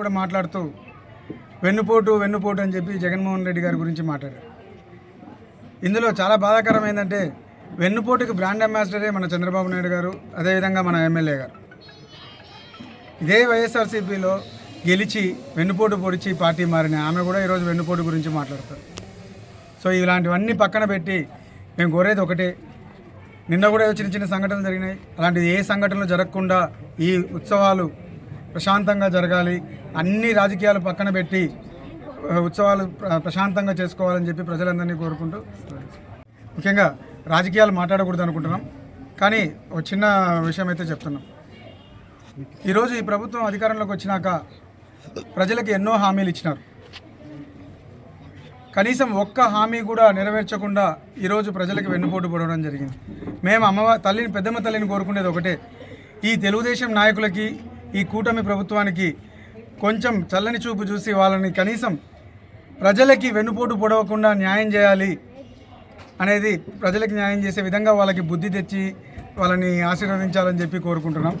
కూడా మాట్లాడుతూ వెన్నుపోటు వెన్నుపోటు అని చెప్పి జగన్మోహన్ రెడ్డి గారి గురించి మాట్లాడారు. ఇందులో చాలా బాధాకరం ఏంటంటే వెన్నుపోటుకి బ్రాండ్ అంబాసిడరే మన చంద్రబాబు నాయుడు గారు అదేవిధంగా మన ఎమ్మెల్యే గారు. ఇదే వైఎస్ఆర్సీపీలో గెలిచి వెన్నుపోటు పొడిచి పార్టీ మారిన ఆమె కూడా ఈరోజు వెన్నుపోటు గురించి మాట్లాడతారు సో ఇలాంటివన్నీ పక్కన పెట్టి మేము కోరేది ఒకటే నిన్న కూడా చిన్న చిన్న సంఘటనలు జరిగినాయి. అలాంటిది ఏ సంఘటనలు జరగకుండా ఈ ఉత్సవాలు ప్రశాంతంగా జరగాలి. అన్ని రాజకీయాలు పక్కన పెట్టి ఉత్సవాలు ప్రశాంతంగా చేసుకోవాలని చెప్పి ప్రజలందరినీ కోరుకుంటూ ముఖ్యంగా రాజకీయాలు మాట్లాడకూడదు అనుకుంటున్నాం. కానీ ఒక చిన్న విషయం అయితే చెప్తున్నాం. ఈరోజు ఈ ప్రభుత్వం అధికారంలోకి వచ్చినాక ప్రజలకు ఎన్నో హామీలు ఇచ్చినారు. కనీసం ఒక్క హామీ కూడా నెరవేర్చకుండా ఈరోజు ప్రజలకు వెన్నుపోటు పడడం జరిగింది. మేము అమ్మవ తల్లిని పెద్దమ్మ తల్లిని కోరుకునేది ఒకటే. ఈ తెలుగుదేశం నాయకులకి ఈ కూటమి ప్రభుత్వానికి కొంచెం చల్లని చూపు చూసి వాళ్ళని కనీసం ప్రజలకి వెన్నుపోటు పొడవకుండా న్యాయం చేయాలి అనేది ప్రజలకు న్యాయం చేసే విధంగా వాళ్ళకి బుద్ధి తెచ్చి వాళ్ళని ఆశీర్వదించాలని చెప్పి కోరుకుంటున్నాం.